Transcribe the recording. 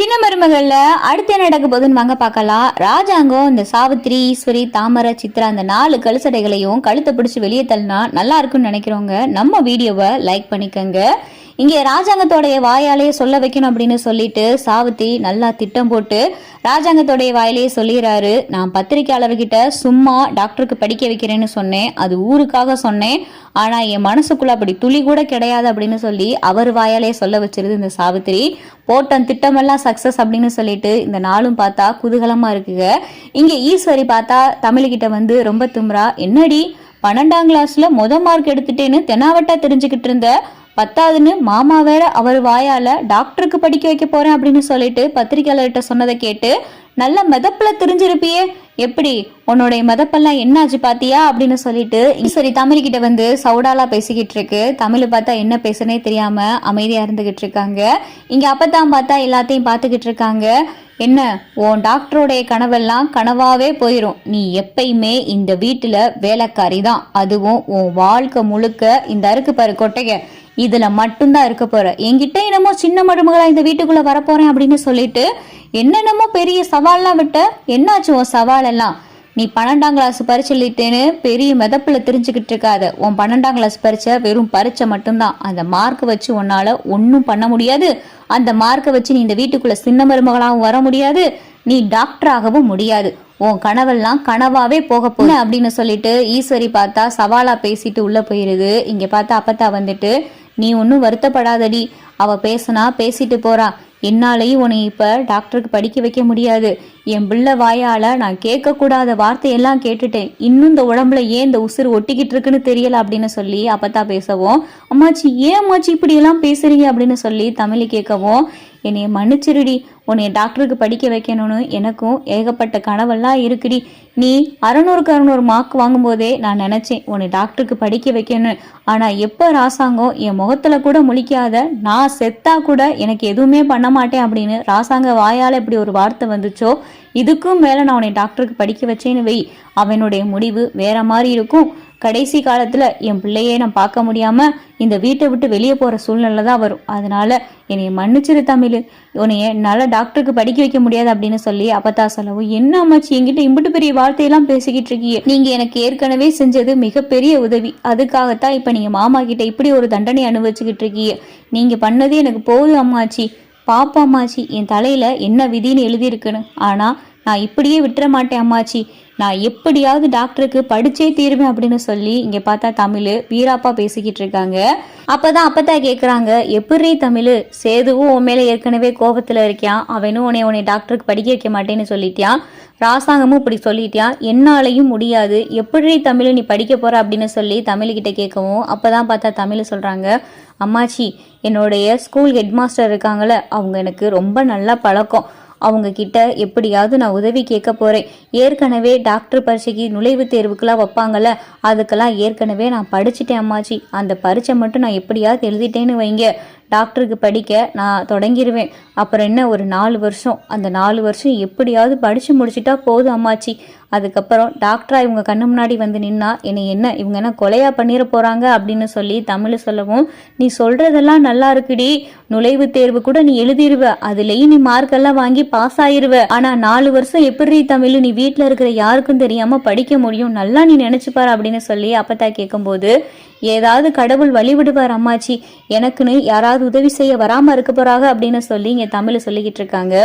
சின்ன மருமகள்ல அடுத்து என்ன நடக்க போகுதுன்னு வாங்க பார்க்கலாம். ராஜாங்கம் இந்த சாவித்திரி ஈஸ்வரி தாமரை சித்ரா அந்த நாலு கழுசடைகளையும் கழுத்தை பிடிச்சி வெளியே தள்ளினா நல்லா இருக்கும்னு நினைக்கிறவங்க நம்ம வீடியோவை லைக் பண்ணிக்கோங்க. இங்கே ராஜாங்கத்தோடைய வாயாலேயே சொல்ல வைக்கணும் அப்படின்னு சொல்லிட்டு சாவித்திரி நல்லா திட்டம் போட்டு ராஜாங்கத்தோடைய வாயிலேயே சொல்லிடுறாரு நான் பத்திரிகையாளர்கிட்ட சும்மா டாக்டருக்கு படிக்க வைக்கிறேன்னு சொன்னேன் அது ஊருக்காக சொன்னேன். ஆனால் என் மனசுக்குள்ள அப்படி துளி கூட கிடையாது அப்படின்னு சொல்லி அவர் வாயாலே சொல்ல வச்சிருது இந்த சாவித்திரி போட்டன் திட்டமெல்லாம் சக்ஸஸ் அப்படின்னு சொல்லிட்டு இந்த நாளும் பார்த்தா குதூகலமாக இருக்குங்க. இங்கே ஈஸ்வரி பார்த்தா தமிழ்கிட்ட வந்து ரொம்ப தும்ரா என்னடி பன்னெண்டாம் கிளாஸ்ல மொதல் மார்க் எடுத்துட்டேன்னு தெனாவட்டா தெரிஞ்சுக்கிட்டு இருந்த பத்தாவதுன்னு மாமா வேற அவர் வாயால டாக்டருக்கு படிக்க வைக்க போறேன் அப்படின்னு சொல்லிட்டு பத்திரிக்கையாளர்கிட்ட சொன்னதை கேட்டு நல்ல மெதப்பில் தெரிஞ்சிருப்பியே. எப்படி? உன்னுடைய மெதப்பெல்லாம் என்னாச்சு பாத்தியா? அப்படின்னு சொல்லிட்டு ஈஸ்வரி தமிழ் கிட்ட வந்து சவுடாலா பேசிக்கிட்டு இருக்கு. தமிழ் பார்த்தா என்ன பேசுனே தெரியாம அமைதியா இருந்துகிட்டு இருக்காங்க. இங்க அப்பதான் பார்த்தா எல்லாத்தையும் பார்த்துக்கிட்டு இருக்காங்க. என்ன? உன் டாக்டருடைய கனவெல்லாம் கனவாவே போயிடும் நீ எப்பயுமே இந்த வீட்டுல வேலைக்காரி தான் அதுவும் உன் வாழ்க்கை முழுக்க இந்த அருக்கு பாரு கொட்டைக இதுல மட்டும்தான் இருக்க போற. என்கிட்ட என்னமோ சின்ன மருமகளா இந்த வீட்டுக்குள்ள வரப்போறேன் அப்படின்னு சொல்லிட்டு என்னென்னமோ பெரிய சவால்லாம் விட்ட என்னாச்சு உன் சவால் எல்லாம்? நீ பன்னெண்டாம் கிளாஸ் பரிச்சலிட்டேன்னு பெரிய மிதப்புல தெரிஞ்சுக்கிட்டு இருக்காத. உன் பன்னெண்டாம் கிளாஸ் பரிச்சை வெறும் பரீட்சை மட்டும்தான். அந்த மார்க் வச்சு உன்னால ஒன்றும் பண்ண முடியாது. அந்த மார்க்கை வச்சு நீ இந்த வீட்டுக்குள்ள சின்ன மருமகளாகவும் வர முடியாது. நீ டாக்டராகவும் முடியாது. உன் கனவெல்லாம் கனவாவே போக போன அப்படின்னு சொல்லிட்டு ஈஸ்வரி பார்த்தா சவாலா பேசிட்டு உள்ள போயிருது. இங்க பார்த்தா அப்பத்தா வந்துட்டு நீ ஒன்றும் வருத்தப்படாதடி. அவ பேசுனா பேசிட்டு போறா. என்னாலையும் உன்னை இப்ப டாக்டருக்கு படிக்க வைக்க முடியாது. என் பிள்ளை வாயால நான் கேட்கக்கூடாத வார்த்தையெல்லாம் கேட்டுட்டேன். இன்னும் இந்த உடம்புல ஏன் இந்த உசுறு ஒட்டிக்கிட்டு இருக்குன்னு தெரியல அப்படின்னு சொல்லி அப்பத்தா பேசவும். அம்மாச்சி ஏன் அம்மாச்சி இப்படி எல்லாம் பேசுறீங்க? அப்படின்னு சொல்லி தமிழ் கேட்கவும் என்னைய மன்னிச்சிருடி. உன்னைய டாக்டருக்கு படிக்க வைக்கணும்னு எனக்கும் ஏகப்பட்ட கனவெல்லாம் இருக்குடி. நீ அறநூறுக்கு அறநூறு மார்க் வாங்கும்போதே நான் நினச்சேன் உன்னை டாக்டருக்கு படிக்க வைக்கணும் ஆனால் எப்போ ராசாங்கம் என் முகத்தில் கூட முழிக்காத நான் செத்தா கூட எனக்கு எதுவுமே பண்ண மாட்டேன் அப்படின்னு ராசாங்க வாயால் இப்படி ஒரு வார்த்தை வந்துச்சோ? இதுக்கும் மேலே நான் உன்னை டாக்டருக்கு படிக்க வச்சேன்னு வை. அவனுடைய முடிவு வேற மாதிரி இருக்கும். கடைசி காலத்தில் என் பிள்ளையே நான் பார்க்க முடியாமல் இந்த வீட்டை விட்டு வெளியே போகிற சூழ்நிலை தான் வரும். அதனால என்னைய மன்னிச்சிரு தமிழ். உன்னைய என்னால் டாக்டருக்கு படிக்க வைக்க முடியாது அப்படின்னு சொல்லி அப்பத்தா சொல்லவும் என்ன அம்மாச்சி என்கிட்ட இம்பிட்டு பெரிய வார்த்தையெல்லாம் பேசிக்கிட்டு இருக்கீங்க நீங்கள் எனக்கு ஏற்கனவே செஞ்சது மிகப்பெரிய உதவி. அதுக்காகத்தான் இப்போ நீங்கள் மாமா கிட்ட இப்படி ஒரு தண்டனை அனுபவிச்சுக்கிட்டு இருக்கீங்க நீங்கள் பண்ணது எனக்கு போதும் அம்மாச்சி. பாப்பா அம்மாச்சி என் தலையில் என்ன விதின்னு எழுதியிருக்குன்னு. ஆனால் நான் இப்படியே விட்டுற மாட்டேன் அம்மாச்சி. நான் எப்படியாவது டாக்டருக்கு படிச்சே தீருவேன் அப்படின்னு சொல்லி இங்க பார்த்தா தமிழ் வீராப்பா பேசிக்கிட்டு இருக்காங்க. அப்பதான் அப்பத்தா கேக்குறாங்க எப்படி தமிழ்? சேதுவும் உன் மேல ஏற்கனவே கோபத்துல இருக்கியான் அவனும் உன்னை உன்னை டாக்டருக்கு படிக்க வைக்க மாட்டேன்னு சொல்லிட்டியான் ராசாங்கமும் இப்படி சொல்லிட்டியான் என்னாலையும் முடியாது. எப்படி தமிழ் நீ படிக்க போற அப்படின்னு சொல்லி தமிழ்கிட்ட கேட்கவும் அப்பதான் பார்த்தா தமிழ் சொல்றாங்க அம்மாச்சி என்னுடைய ஸ்கூல் ஹெட்மாஸ்டர் இருக்காங்கள இருக்காங்களே அவங்க எனக்கு ரொம்ப நல்ல பழக்கம். அவங்க கிட்ட எப்படியாவது நான் உதவி கேட்க போறேன். ஏற்கனவே டாக்டர் பரீட்சைக்கு நுழைவுத் தேர்வுக்கெல்லாம் வைப்பாங்கல்ல அதுக்கெல்லாம் ஏற்கனவே நான் படிச்சிட்டேன் அம்மாச்சி. அந்த பரீட்சை மட்டும் நான் எப்படியாவது எழுதிட்டேன்னு வைங்க. டாக்டருக்கு படிக்க நான் தொடங்கிடுவேன் அப்புறம் என்ன ஒரு நாலு வருஷம். அந்த நாலு வருஷம் எப்படியாவது படித்து முடிச்சிட்டா போதும் அம்மாச்சி. அதுக்கப்புறம் டாக்டரா இவங்க கண்ணு முன்னாடி வந்து நின்னா என்னை என்ன இவங்க என்ன கொலையா பண்ணிட போறாங்க? அப்படின்னு சொல்லி தமிழ் சொல்லவும் நீ சொல்றதெல்லாம் நல்லா இருக்குடி. நுழைவு தேர்வு கூட நீ எழுதிருவ. அதுலயும் நீ மார்க் எல்லாம் வாங்கி பாஸ் ஆயிருவ. ஆனா நாலு வருஷம் எப்படி தமிழ் நீ வீட்டுல இருக்கிற யாருக்கும் தெரியாம படிக்க முடியும். நல்லா நீ நினைச்சுப்பாரு அப்படின்னு சொல்லி அப்பத்தா கேட்கும்போது ஏதாவது கடவுள் வழிவிடுவார் அம்மாச்சி எனக்குன்னு யாராவது உதவி செய்ய வராமல் இருக்க போகிறாங்க அப்படின்னு சொல்லி இங்கே தமிழை சொல்லிக்கிட்டு இருக்காங்க.